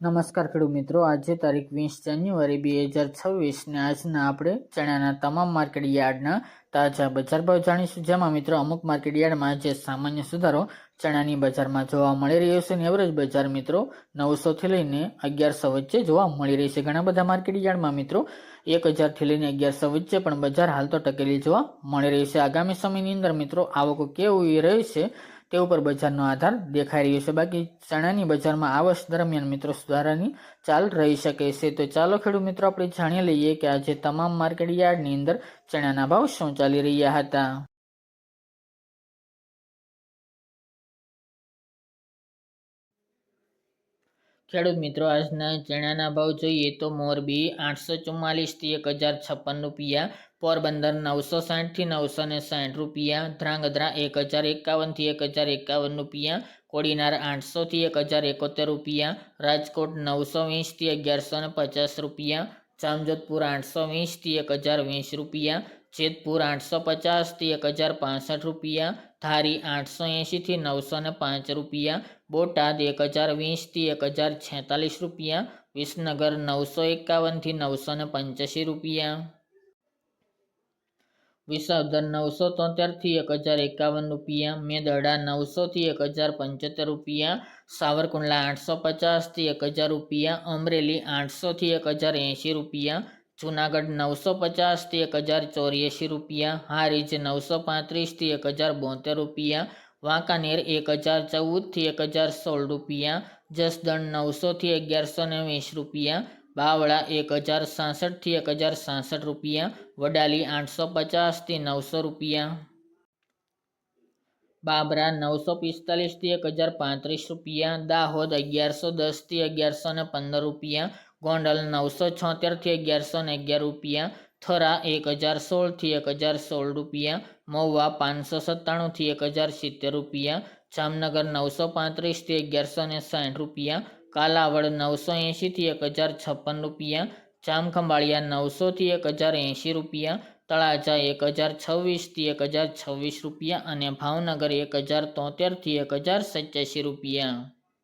નમસ્કાર ખેડૂત મિત્રો. આજે તારીખ વીસ જાન્યુઆરી બે હજાર છવ્વીસને આજના આપણે ચણાના તમામ માર્કેટ યાર્ડના તાજા બજાર ભાવ જાણીશું. જેમાં મિત્રો અમુક માર્કેટ યાર્ડમાં જે સામાન્ય સુધારો ચણાની બજારમાં જોવા મળી રહ્યો છે અને એવરેજ બજાર મિત્રો નવસોથી લઈને અગિયારસો વચ્ચે જોવા મળી રહી છે. ઘણા બધા માર્કેટ યાર્ડમાં મિત્રો એક હજારથી લઈને અગિયારસો વચ્ચે પણ બજાર હાલ તો ટકેલી જોવા મળી રહી છે. આગામી સમયની અંદર મિત્રો આવકો કેવું રહી છે તે ઉપર બજારનો આધાર દેખાઈ રહ્યો છે. બાકી ચણાની બજારમાં આ વર્ષ દરમિયાન મિત્રો સુધારાની ચાલ રહી શકે છે. તો ચાલો ખેડૂત મિત્રો, આપણે જાણી લઈએ કે આજે તમામ માર્કેટ યાર્ડની અંદર ચણાના ભાવ શું ચાલી રહ્યા હતા? ખેડૂત મિત્રો, આજના ચણાના ભાવ જોઈએ તો મોરબી આઠસો ચુમ્માલીસથી એક હજાર છપ્પન રૂપિયા પોરબંદર નવસો સાઠથી નવસો ને સાઠ રૂપિયા, ધ્રાંગધ્રા એક હજાર એકાવનથી એક હજાર એકાવન રૂપિયા, કોડીનાર આઠસોથી એક હજાર એકોતેર રૂપિયા, રાજકોટ નવસો વીસથી અગિયારસો ને પચાસ રૂપિયા, જામજોધપુર આઠસો વીસથી એક હજાર વીસ રૂપિયા, જેતપુર આઠસો પચાસથી એક હજાર પાસઠ રૂપિયા, ધારી આઠસો એંશીથી નવસો ને પાંચ રૂપિયા, બોટાદ એક હજાર વીસથી એક હજાર છેતાલીસ રૂપિયા, વિસનગર નવસો એકાવનથી નવસો ને પંચ્યાસી રૂપિયા. વિસાવદર નવસો તોતેરથી એક હજાર એકાવન રૂપિયા મેદડા નવસોથી એક હજાર પંચોતેર રૂપિયા સાવરકુંડલા, આઠસો પચાસથી એક હજાર રૂપિયા અમરેલી આઠસોથી એક હજાર એંશી રૂપિયા જુનાગઢ, નવસો પચાસથી એક હજાર ચોર્યાસી રૂપિયા હારીજ, નવસો પાંત્રીસથી એક હજાર બોતેર રૂપિયા વાંકાનેર, એક હજાર ચૌદથી એક હજાર સોળ રૂપિયા જસદણ નવસોથી અગિયારસો ને રૂપિયા બાવળા એક હજાર સાસઠથી એક હજાર સાસઠ રૂપિયા, વડાલી આઠસો પચાસથી નવસો રૂપિયા. બાબરા નવસો પિસ્તાલીસથી એક હજાર પાંત્રીસ રૂપિયા, દાહોદ અગિયારસો દસથી અગિયારસો ને પંદર રૂપિયા, ગોંડલ નવસો છોતેરથી અગિયારસો ને અગિયાર રૂપિયા, થરા એક હજાર સોળથી એક હજાર સોળ રૂપિયા, મહુવા પાંચસો સત્તાણુંથી એક હજાર સિત્તેર રૂપિયા, જામનગર નવસો પાંત્રીસથી અગિયારસો ને સાઠ રૂપિયા કાલાવડ નવસો એંશીથી એક હજાર છપ્પન રૂપિયા જામખંભાળિયા નવસોથી એક હજાર એંશી રૂપિયા, તળાજા એક હજાર છવ્વીસથી એક હજાર છવ્વીસ રૂપિયા અને ભાવનગર એક હજાર તોતેરથી એક હજાર સત્યાસી રૂપિયા.